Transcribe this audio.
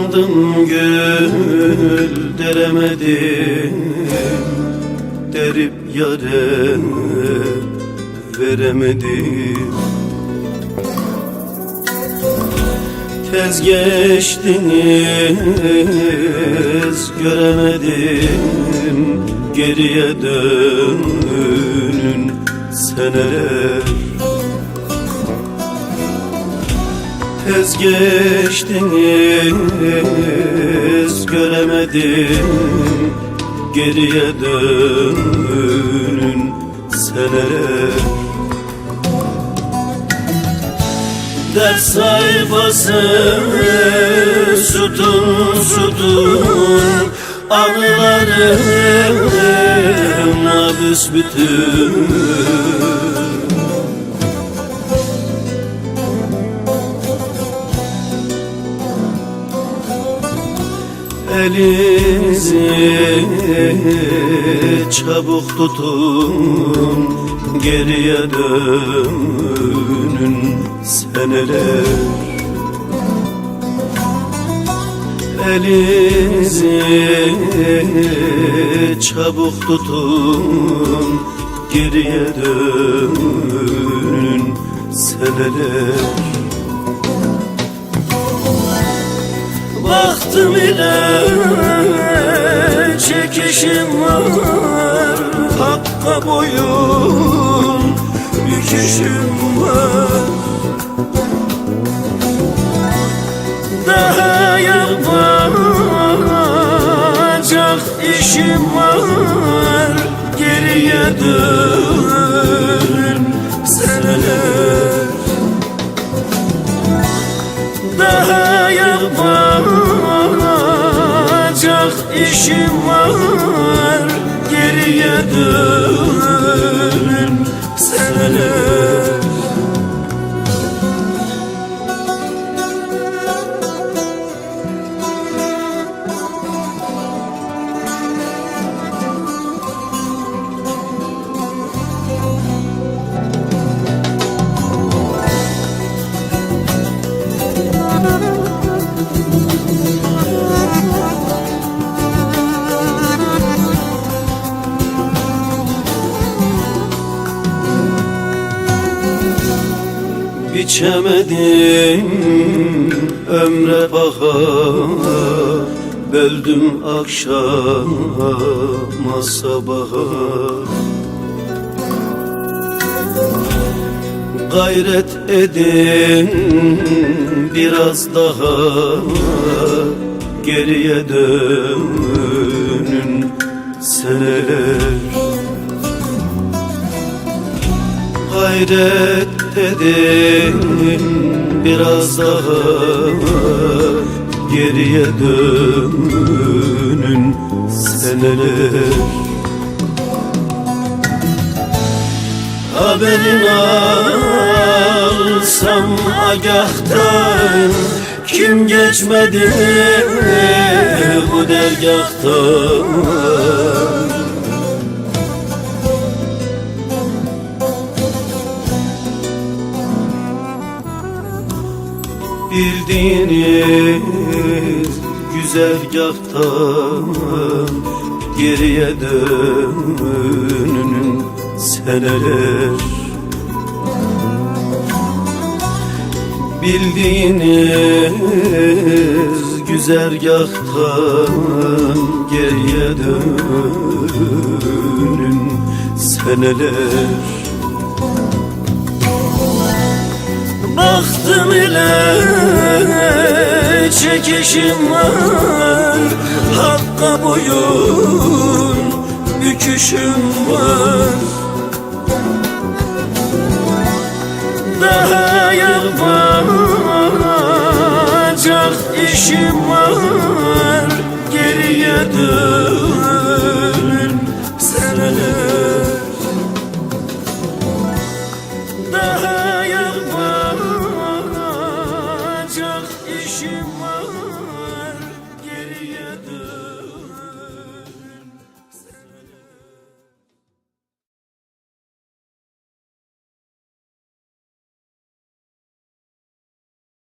Kabandım gül deremedim Derip yare veremedim. Tez geçtiniz göremedim. Geriye dönün seneler geçtiniz göremedim. Geriye dönün seneler Ders sayfası sütun sütun. Anılarımla büsbütün Elinizi çabuk tutun Geriye dönün seneler. Elinizi çabuk tutun Geriye dönün seneler Baktım ile çekişim var. Hakka boyun büküşüm var. Daha yapacak işim var. Geriye dön işim var Geriye dön seneler Biçemedim ömre bahar Böldüm akşama sabaha Gayret edin biraz daha Geriye dönün seneler Gayret edin. Biraz daha Geriye dönün seneler. Haberin alsam agahtan Kim geçmedi bu dergahtan Bildiğiniz güzergahtan Geriye dönün seneler. Bildiğiniz güzergahtan Geriye dönün seneler Baktım ile çekişim var. Hakka boyun büküşüm var. Daha yapacak işim var. Geriye dön